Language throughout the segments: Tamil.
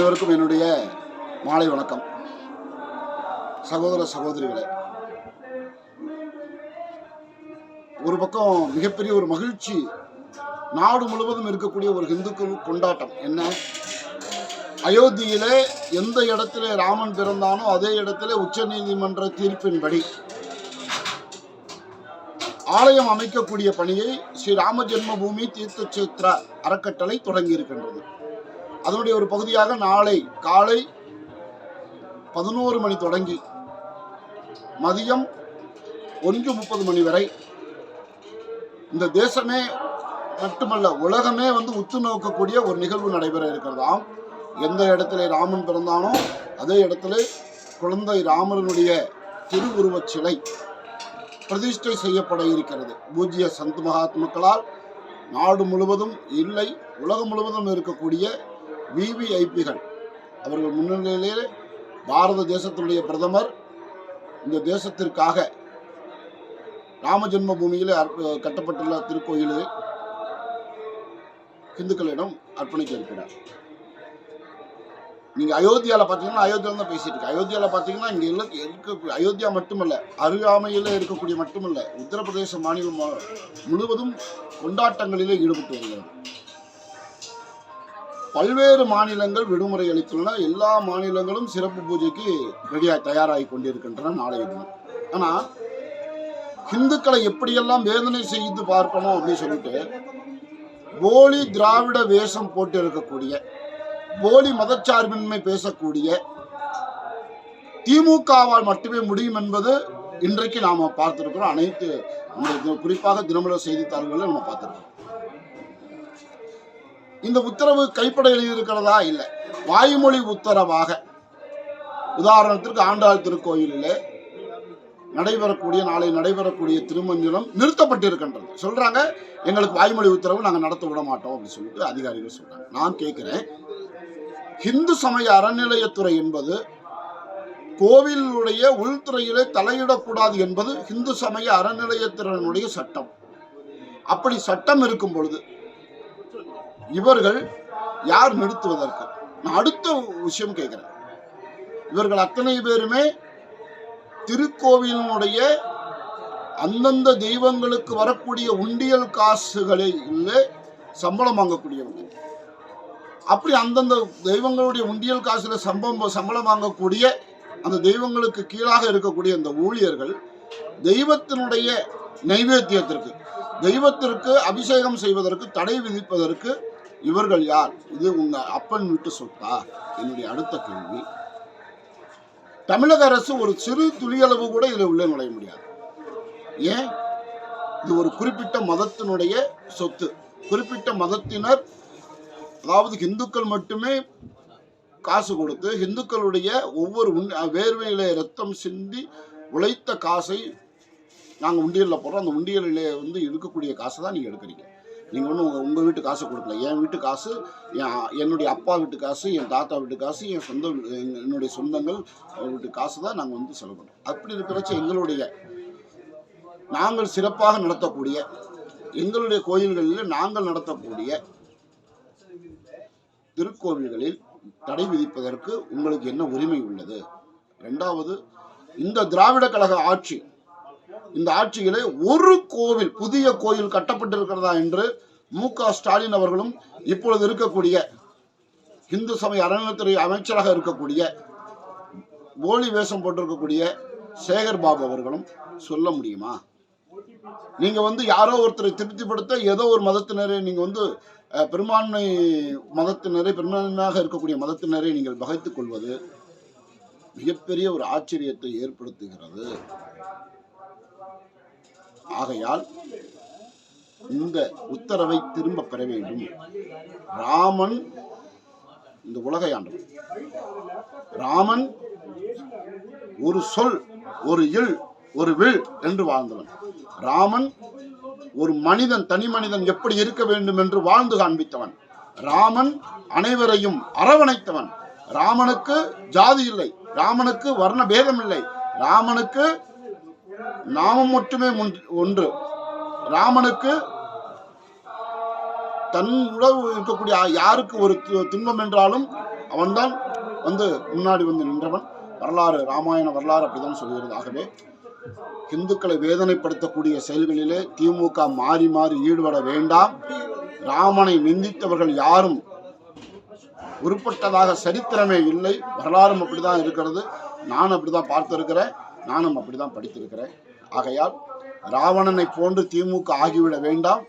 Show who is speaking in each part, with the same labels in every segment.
Speaker 1: அனைவருக்கும் என்னுடைய மாலை வணக்கம். சகோதர சகோதரிகளே ஒரு பக்கம் மிகப்பெரிய ஒரு மகிழ்ச்சி நாடு முழுவதும் இருக்கக்கூடிய ஒரு இந்துக்கள் கொண்டாட்டம் என்ன? அயோத்தியில எந்த இடத்துல ராமன் பிறந்தானோ அதே இடத்துல உச்ச நீதிமன்ற தீர்ப்பின்படி ஆலயம் அமைக்கக்கூடிய பணியை ஸ்ரீ ராம ஜென்மபூமி தீர்த்த தீர்த்தச்சேத்திர அறக்கட்டளை தொடங்கியிருக்கின்றது. அதனுடைய ஒரு பகுதியாக நாளை காலை பதினோரு மணி தொடங்கி மதியம் ஒன்று முப்பது மணி வரை இந்த தேசமே மட்டுமல்ல உலகமே வந்து உத்து நோக்கக்கூடிய ஒரு நிகழ்வு நடைபெற இருக்கிறதாம் எந்த இடத்துல ராமன் பிறந்தானோ அதே இடத்துல குழந்தை ராமனுடைய திருவுருவச் சிலை பிரதிஷ்டை செய்யப்பட இருக்கிறது. பூஜ்ய சந்து மகாத்மக்களால் நாடு முழுவதும் இல்லை உலகம் முழுவதும் இருக்கக்கூடிய விவிஐபிகள் அவர்கள் முன்னிலையிலே பாரத தேசத்தினுடைய பிரதமர் இந்த தேசத்திற்காக ராம ஜென்ம பூமியிலே கட்டப்பட்டுள்ள திருக்கோயிலை இந்துக்களிடம் அர்ப்பணிக்க இருக்கிறார் நீங்க அயோத்தியால பாத்தீங்கன்னா அயோத்தியால தான் பேசிட்டு இருக்கு அயோத்தியால பாத்தீங்கன்னா இங்க இருக்க அயோத்தியா மட்டுமல்ல அருகாமையில இருக்கக்கூடிய மட்டுமல்ல உத்தரப்பிரதேச மாநிலம் முழுவதும் கொண்டாட்டங்களிலே ஈடுபட்டு வருகிறது. பல்வேறு மாநிலங்கள் விடுமுறை அளித்துள்ளன. எல்லா மாநிலங்களும் சிறப்பு பூஜைக்கு ரெடியாக தயாராகி கொண்டிருக்கின்றன நாளைய தினம். ஆனால் இந்துக்களை எப்படியெல்லாம் வேதனை செய்து பார்க்கணும் அப்படின்னு சொல்லிட்டு போலி திராவிட வேஷம் போட்டு இருக்கக்கூடிய போலி மதச்சார்பின்மை பேசக்கூடிய திமுகவால் மட்டுமே முடியும் என்பது இன்றைக்கு நாம் பார்த்திருக்கிறோம். அனைத்து குறிப்பாக தினமலர் செய்தித்தாள்களில் நம்ம பார்த்துருக்கோம் இந்த உத்தரவு கைப்பட எழுதியிருக்கிறதா இல்லை. வாய்மொழி உத்தரவாக. உதாரணத்திற்கு ஆண்டாள் திருக்கோயிலிலே நடைபெறக்கூடிய நாளை நடைபெறக்கூடிய திருமஞ்சனம் நிறுத்தப்பட்டிருக்கின்றது. சொல்றாங்க எங்களுக்கு வாய்மொழி உத்தரவு நாங்கள் நடத்த விட மாட்டோம் அப்படின்னு சொல்லிட்டு அதிகாரிகள் சொல்றாங்க. நான் கேட்கிறேன் இந்து சமய அறநிலையத்துறை என்பது கோவிலுடைய உள்துறையிலே தலையிடக்கூடாது என்பது இந்து சமய அறநிலையத்துறையினுடைய சட்டம். அப்படி சட்டம் இருக்கும் பொழுது இவர்கள் யார் நிறுத்துவதற்கு? நான் அடுத்த விஷயம் கேட்கிறேன். இவர்கள் அத்தனை பேருமே திருக்கோவிலினுடைய அந்தந்த தெய்வங்களுக்கு வரக்கூடிய உண்டியல் காசுகளில் சம்பளம் வாங்கக்கூடியவங்க அப்படி அந்தந்த தெய்வங்களுடைய உண்டியல் காசுல சம்பளம் சம்பளம் வாங்கக்கூடிய அந்த தெய்வங்களுக்கு கீழாக இருக்கக்கூடிய அந்த ஊழியர்கள் தெய்வத்தினுடைய நைவேத்தியத்திற்கு தெய்வத்திற்கு அபிஷேகம் செய்வதற்கு தடை விதிப்பதற்கு இவர்கள் யார்? இது உங்க அப்பன் விட்டு சொத்தா? என்னுடைய அடுத்த கேள்வி. தமிழக அரசு ஒரு சிறு துளியளவு கூட இதில் உள்ளே நுழைய முடியாது. ஏன்? இது ஒரு குறிப்பிட்ட மதத்தினுடைய சொத்து. குறிப்பிட்ட மதத்தினர் அதாவது இந்துக்கள் மட்டுமே காசு கொடுத்து இந்துக்களுடைய ஒவ்வொரு உண் வேர்வையில ரத்தம் சிந்தி உழைத்த காசை நாங்கள் உண்டியலில் போடுறோம். அந்த உண்டியலில் வந்து இருக்கக்கூடிய காசை தான் நீங்கள் எடுக்கிறீங்க. நீங்கள் ஒன்றும் உங்கள் உங்கள் வீட்டு காசு கொடுக்கல. என் வீட்டு காசு என் என்னுடைய அப்பா வீட்டு காசு என் தாத்தா வீட்டு காசு என் சொந்த என்னுடைய சொந்தங்கள் வீட்டு காசு தான் நாங்கள் வந்து செலவு பண்ணுறோம் அப்படி இருக்கிறச்சு எங்களுடைய நாங்கள் சிறப்பாக நடத்தக்கூடிய எங்களுடைய கோயில்களில் நாங்கள் நடத்தக்கூடிய திருக்கோவில்களில் தடை விதிப்பதற்கு உங்களுக்கு என்ன உரிமை உள்ளது? ரெண்டாவது இந்த திராவிட கழக ஆட்சி இந்த ஆட்சியிலே ஒரு கோவில் புதிய கோயில் கட்டப்பட்டிருக்கிறதா என்று மு க ஸ்டாலின் அவர்களும் இப்பொழுது இருக்கக்கூடிய இந்து சமய அறநிலையத்துறை அமைச்சராக இருக்கக்கூடிய போலி வேஷம் போட்டிருக்கக்கூடிய சேகர் பாபு அவர்களும் சொல்ல முடியுமா? நீங்க வந்து யாரோ ஒருத்தரை திருப்திப்படுத்த ஏதோ ஒரு மதத்தினரை நீங்க வந்து பெரும்பான்மை மதத்தினரை பெரும்பான்மையாக இருக்கக்கூடிய மதத்தினரை நீங்கள் பகைத்துக் கொள்வது மிகப்பெரிய ஒரு ஆச்சரியத்தை ஏற்படுத்துகிறது. ஆகையால் இந்த உத்தரவை திரும்ப பெற வேண்டும். ராமன் இந்த உலகை ஆண்டவன் ராமன் ஒரு சொல் ஒரு இல் ஒரு வில் என்று வாழ்ந்தவன். ராமன் ஒரு மனிதன் தனி மனிதன் எப்படி இருக்க வேண்டும் என்று வாழ்ந்து காண்பித்தவன். ராமன் அனைவரையும் அரவணைத்தவன். ராமனுக்கு ஜாதி இல்லை. ராமனுக்கு வர்ண பேதம் இல்லை. ராமனுக்கு நாமம் மட்டுமே ஒன்று- ஒன்று. ராமனுக்கு தன் உடவு இருக்கக்கூடிய யாருக்கு ஒரு துன்பம் என்றாலும் அவன்தான் வந்து முன்னாடி வந்து நின்றவன். வரலாறு ராமாயண வரலாறு அப்படிதான் சொல்கிறது. ஆகவே இந்துக்களை வேதனைப்படுத்தக்கூடிய செயல்களிலே திமுக மாறி மாறி ஈடுபட வேண்டாம். ராமனை நிந்தித்தவர்கள் யாரும் உருப்பட்டதாக சரித்திரமே இல்லை. வரலாறும் அப்படிதான் இருக்கிறது. நானும் அப்படிதான் பார்த்திருக்கிறேன். நானும் அப்படிதான் படித்திருக்கிறேன். ஆகையால் ராவணனை போன்று திமுக ஆகிவிட வேண்டாம்.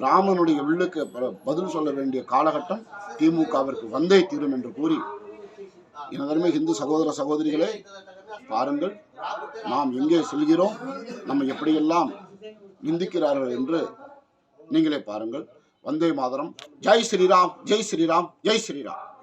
Speaker 1: ராமனுடைய உள்ளுக்கு ப- பதில் சொல்ல வேண்டிய காலகட்டம் திமுகவிற்கு வந்தே தீரும் என்று கூறி எனதருமை இந்து சகோதர சகோதரிகளே பாருங்கள் நாம் எங்கே செல்கிறோம் நம்ம எப்படியெல்லாம் நிந்திக்கிறார்கள் என்று நீங்களே பாருங்கள். வந்தே மாதரம். ஜெய் ஸ்ரீராம் ஜெய் ஸ்ரீராம் ஜெய் ஸ்ரீராம்.